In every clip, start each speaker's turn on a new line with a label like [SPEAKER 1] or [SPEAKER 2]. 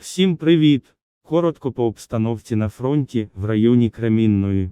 [SPEAKER 1] Всім привіт! Коротко по обстановці на фронті в районі Кремінної.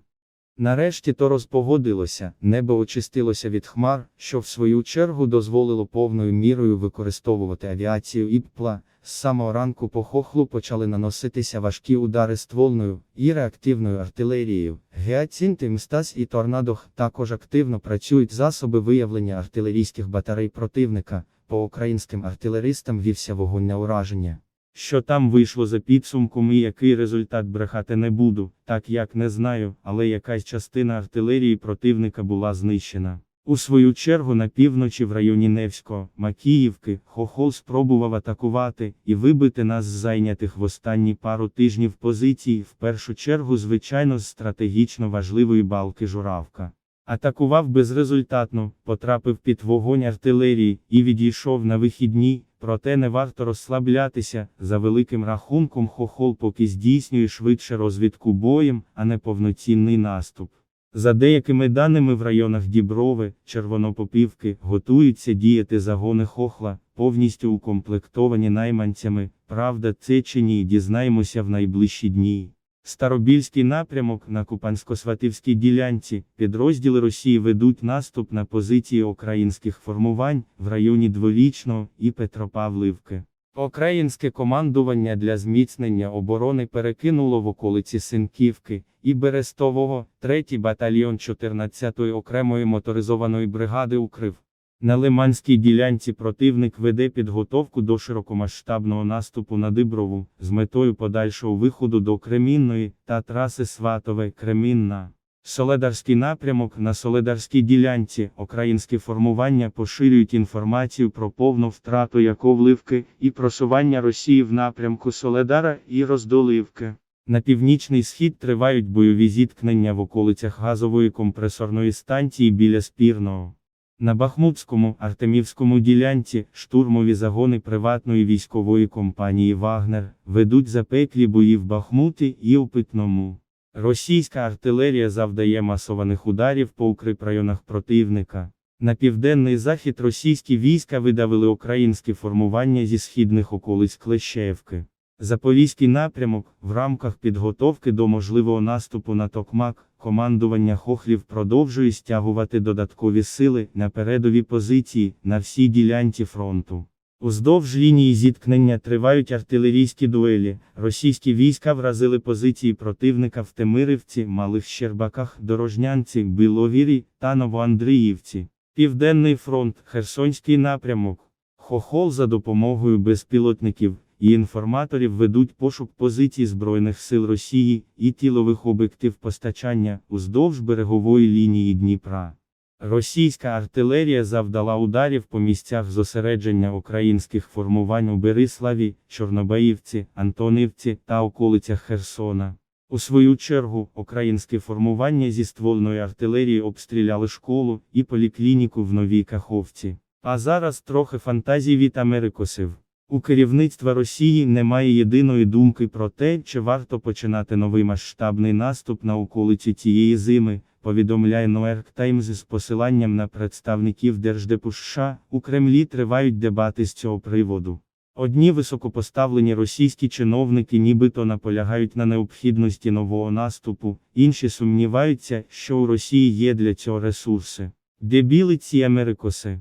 [SPEAKER 2] Нарешті то розпогодилося, небо очистилося від хмар, що в свою чергу дозволило повною мірою використовувати авіацію ІППЛА. З самого ранку по хохлу почали наноситися важкі удари ствольною і реактивною артилерією. Геацінти, Мстас і Торнадох також активно працюють засоби виявлення артилерійських батарей противника. По українським артилеристам вівся вогонь на ураження.
[SPEAKER 1] Що там вийшло за підсумком і який результат брехати не буду, так як не знаю, але якась частина артилерії противника була знищена. У свою чергу на півночі в районі Невського, Макіївки, Хохол спробував атакувати і вибити нас з зайнятих в останні пару тижнів позицій, в першу чергу, звичайно, з стратегічно важливої балки Журавка. Атакував безрезультатно, потрапив під вогонь артилерії і відійшов на вихідні, проте не варто розслаблятися, за великим рахунком хохол поки здійснює швидше розвідку боєм, а не повноцінний наступ. За деякими даними в районах Діброви, Червонопопівки готуються діяти загони хохла, повністю укомплектовані найманцями, правда це чи ні дізнаємося в найближчі дні. Старобільський напрямок на Купансько-Свативській ділянці, підрозділи Росії ведуть наступ на позиції українських формувань в районі Дворічного і Петропавливки. Українське командування для зміцнення оборони перекинуло в околиці Синківки і Берестового 3-й батальйон 14-ї окремої моторизованої бригади укрив. На Лиманській ділянці противник веде підготовку до широкомасштабного наступу на Диброву з метою подальшого виходу до Кремінної та траси Сватове-Кремінна. Соледарський напрямок на Соледарській ділянці українські формування поширюють інформацію про повну втрату Яковливки і просування Росії в напрямку Соледара і Роздоливки. На північний схід тривають бойові зіткнення в околицях газової компресорної станції біля Спірного. На Бахмутському, Артемівському ділянці штурмові загони приватної військової компанії Вагнер ведуть запеклі бої в Бахмуті і у Питному. Російська артилерія завдає масованих ударів по укріпрайонах противника. На південний захід російські війська видавили українські формування зі східних околиць Клещеївки. Запорізький напрямок, в рамках підготовки до можливого наступу на Токмак, командування Хохлів продовжує стягувати додаткові сили на передові позиції на всій ділянці фронту. Уздовж лінії зіткнення тривають артилерійські дуелі. Російські війська вразили позиції противника в Темирівці, Малих Щербаках, Дорожнянці, Біловірі та Новоандріївці. Південний фронт, Херсонський напрямок. Хохол за допомогою безпілотників і інформаторів ведуть пошук позицій Збройних сил Росії і тілових об'єктив постачання уздовж берегової лінії Дніпра. Російська артилерія завдала ударів по місцях зосередження українських формувань у Бериславі, Чорнобаївці, Антонівці та околицях Херсона. У свою чергу, українські формування зі ствольної артилерії обстріляли школу і поліклініку в Новій Каховці. А зараз трохи фантазій від Америкосів. У керівництва Росії немає єдиної думки про те, чи варто починати новий масштабний наступ на околиці цієї зими, повідомляє York Times з посиланням на представників Держдепу США. У Кремлі тривають дебати з цього приводу. Одні високопоставлені російські чиновники нібито наполягають на необхідності нового наступу, інші сумніваються, що у Росії є для цього ресурси. Дебіли ці Америкоси.